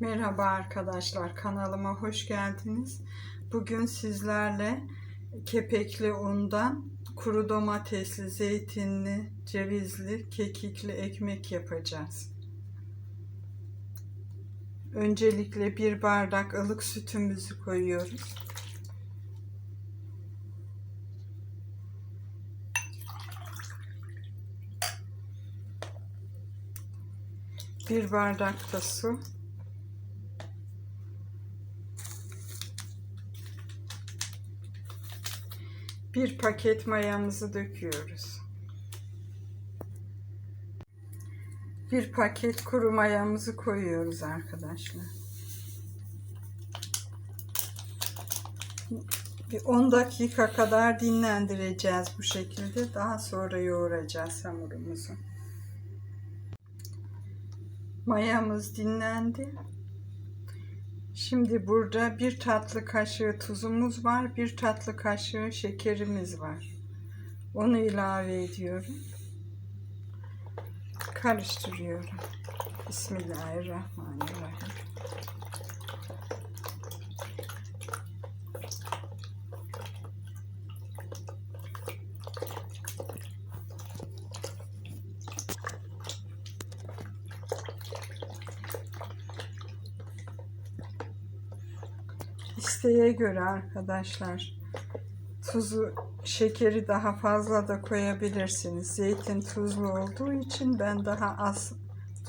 Merhaba arkadaşlar, kanalıma hoş geldiniz. Bugün sizlerle kepekli undan kuru domatesli, zeytinli, cevizli, kekikli ekmek yapacağız. Öncelikle bir bardak ılık sütümüzü koyuyoruz. Bir bardak da su. Bir paket mayamızı döküyoruz. Bir paket kuru mayamızı koyuyoruz arkadaşlar. Bir 10 dakika kadar dinlendireceğiz bu şekilde. Daha sonra yoğuracağız hamurumuzu. Mayamız dinlendi. Şimdi burada bir tatlı kaşığı tuzumuz var, bir tatlı kaşığı şekerimiz var. Onu ilave ediyorum. Karıştırıyorum. Bismillahirrahmanirrahim. İsteğe göre arkadaşlar tuzu şekeri daha fazla da koyabilirsiniz. Zeytin tuzlu olduğu için ben daha az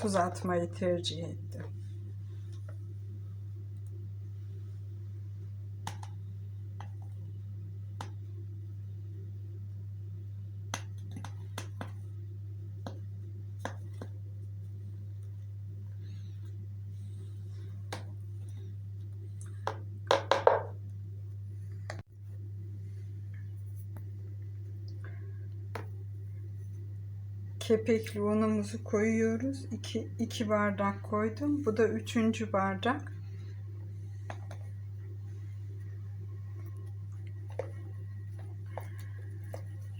tuz atmayı tercih ettim. Kepekli unumuzu koyuyoruz. 2 2 bardak koydum. Bu da üçüncü bardak.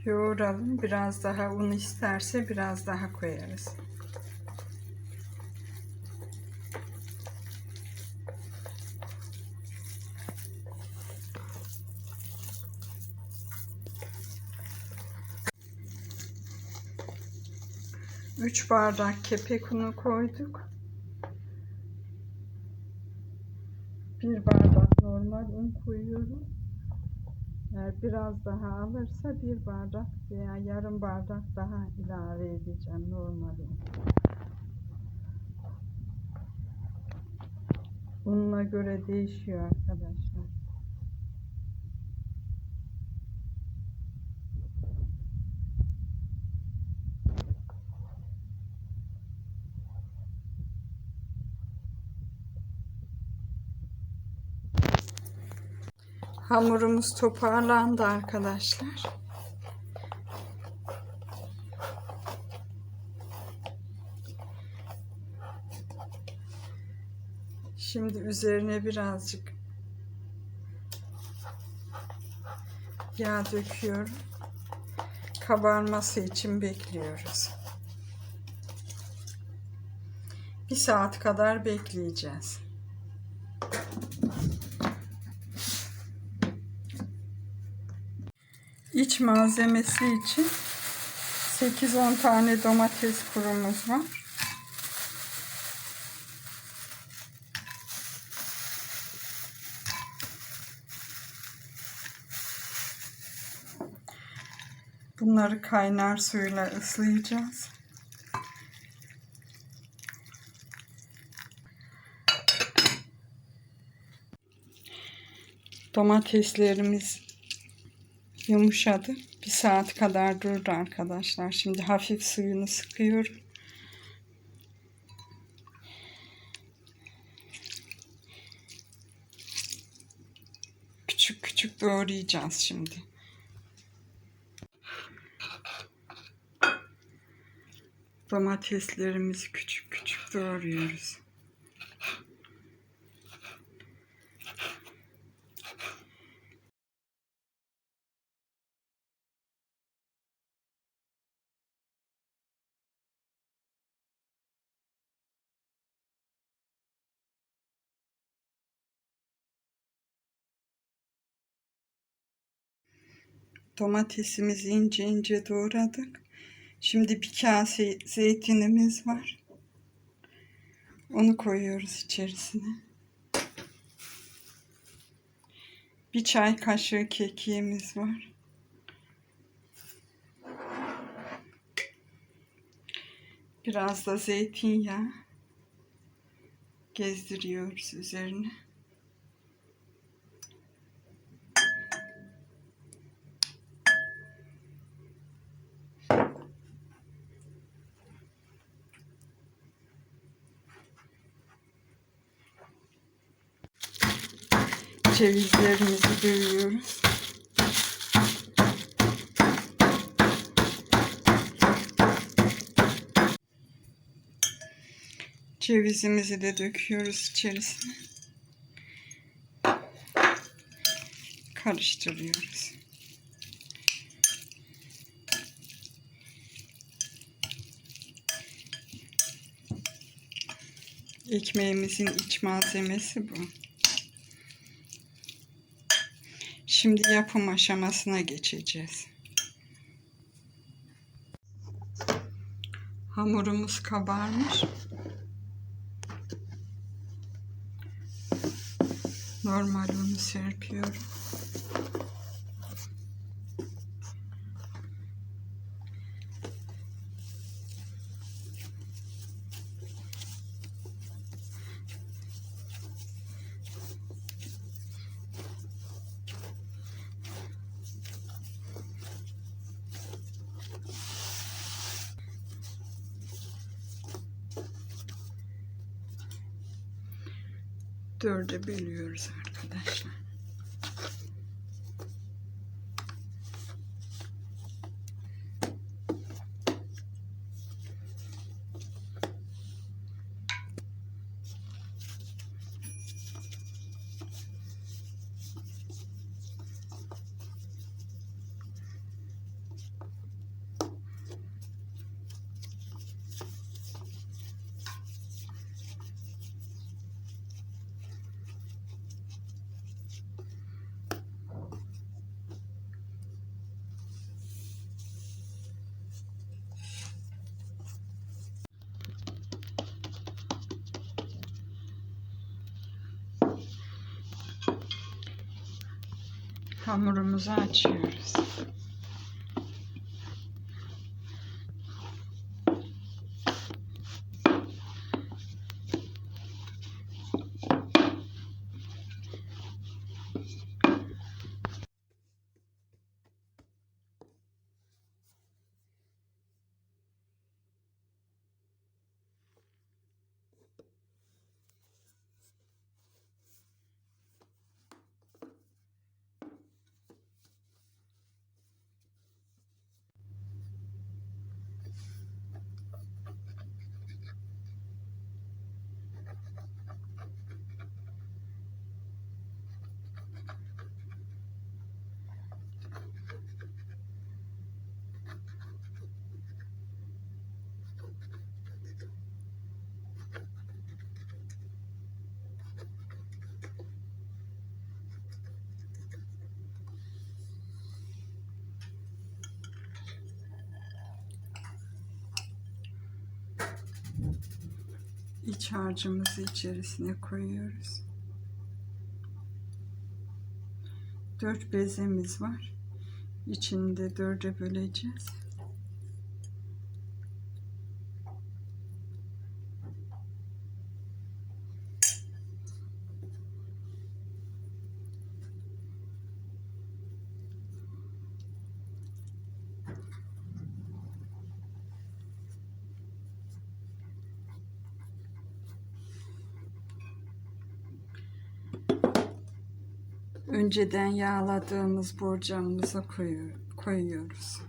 Yoğuralım. Biraz daha un isterse biraz daha koyarız. Üç bardak kepek unu koyduk. Bir bardak normal un koyuyorum. Eğer biraz daha alırsa bir bardak veya yarım bardak daha ilave edeceğim normal un. Ununa göre değişiyor arkadaşlar. Hamurumuz toparlandı arkadaşlar. Şimdi üzerine birazcık yağ döküyorum. Kabarması için bekliyoruz. Bir saat kadar bekleyeceğiz. İç malzemesi için 8-10 tane domates kurumuz var. Bunları kaynar suyla ıslayacağız. Domateslerimiz yumuşadı. Bir saat kadar durdu arkadaşlar. Şimdi hafif suyunu sıkıyorum. Küçük küçük doğrayacağız şimdi. Domateslerimizi küçük küçük doğruyoruz. Domatesimizi ince ince doğradık. Şimdi bir kase zeytinimiz var. Onu koyuyoruz içerisine. Bir çay kaşığı kekiğimiz var. Biraz da zeytinyağı gezdiriyoruz üzerine. Cevizlerimizi dövüyoruz. Cevizimizi de döküyoruz içerisine. Karıştırıyoruz. Ekmeğimizin iç malzemesi bu. Şimdi yapım aşamasına geçeceğiz. Hamurumuz kabarmış. Normal unu serpiyorum. Dörde bölüyoruz arkadaşlar. Hamurumuzu açıyoruz. İç harcımızı içerisine koyuyoruz. Dört bezemiz var. İçinde dörde böleceğiz. Önceden yağladığımız borcamımıza koyuyor, koyuyoruz.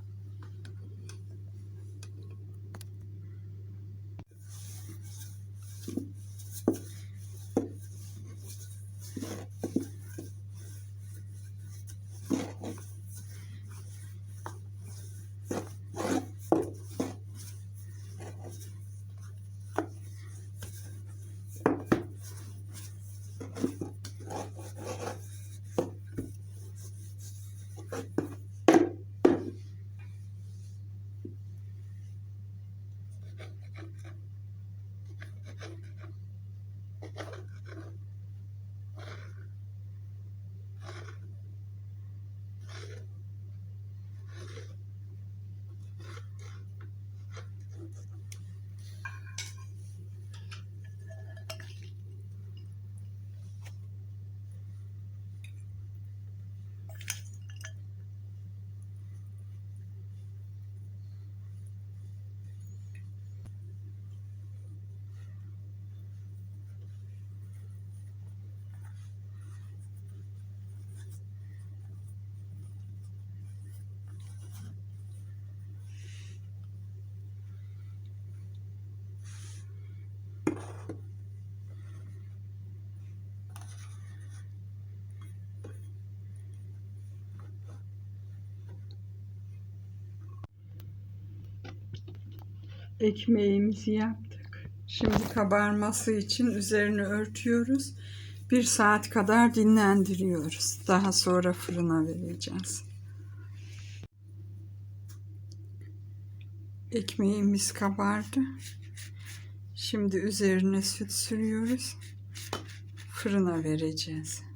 Ekmeğimizi yaptık. Şimdi kabarması için üzerini örtüyoruz. Bir saat kadar dinlendiriyoruz. Daha sonra fırına vereceğiz. Ekmeğimiz kabardı. Şimdi üzerine süt sürüyoruz. Fırına vereceğiz.